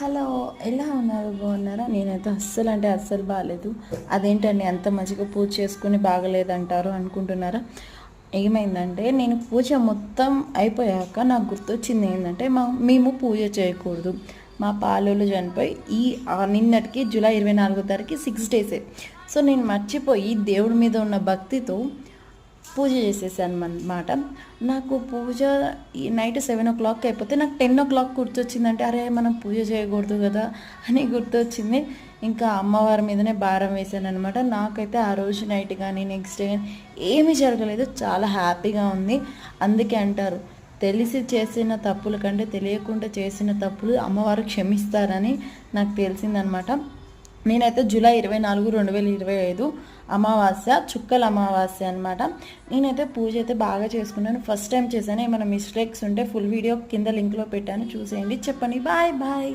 Hello ఎలా ఉన్నారు? బాగున్నారా? నేనైతే అస్సలు అంటే అస్సలు బాగాలేదు అదేంటండి అంత మంచిగా పూజ చేసుకుని బాగలేదంటారు అనుకుంటున్నారా? ఏమైందంటే నేను పూజ మొత్తం అయిపోయాక నాకు గుర్తొచ్చింది ఏంటంటే మా మేము పూజ చేయకూడదు. మా పాలోళ్ళు చనిపోయి ఈ నిన్నటికి జూలై ఇరవై నాలుగో తారీఖు సిక్స్ డేసే. సో నేను మర్చిపోయి దేవుడి మీద ఉన్న భక్తితో పూజ చేసేసాను అనమాట నాకు పూజ ఈ నైట్ సెవెన్ ఓ క్లాక్ అయిపోతే నాకు టెన్ ఓ క్లాక్ గుర్తొచ్చిందంటే అరే మనం పూజ చేయకూడదు కదా అని గుర్తొచ్చింది. ఇంకా అమ్మవారి మీదనే భారం వేసాను అనమాట నాకైతే ఆ రోజు నైట్ కానీ నెక్స్ట్ డే కానీ ఏమీ జరగలేదు. చాలా హ్యాపీగా ఉంది. అందుకే అంటారు తెలిసి చేసిన తప్పుల కంటే తెలియకుండా చేసిన తప్పులు అమ్మవారు క్షమిస్తారని నాకు తెలిసిందనమాట నేనైతే జూలై ఇరవై నాలుగు రెండు వేల ఇరవై ఐదు అమావాస్య చుక్కల అమావాస్య అనమాట నేనైతే పూజ అయితే బాగా చేసుకున్నాను. ఫస్ట్ టైం చేశాను. ఏమైనా మిస్టేక్స్ ఉంటే ఫుల్ వీడియో కింద లింక్లో పెట్టాను. చూసేయండి. చెప్పండి. Bye bye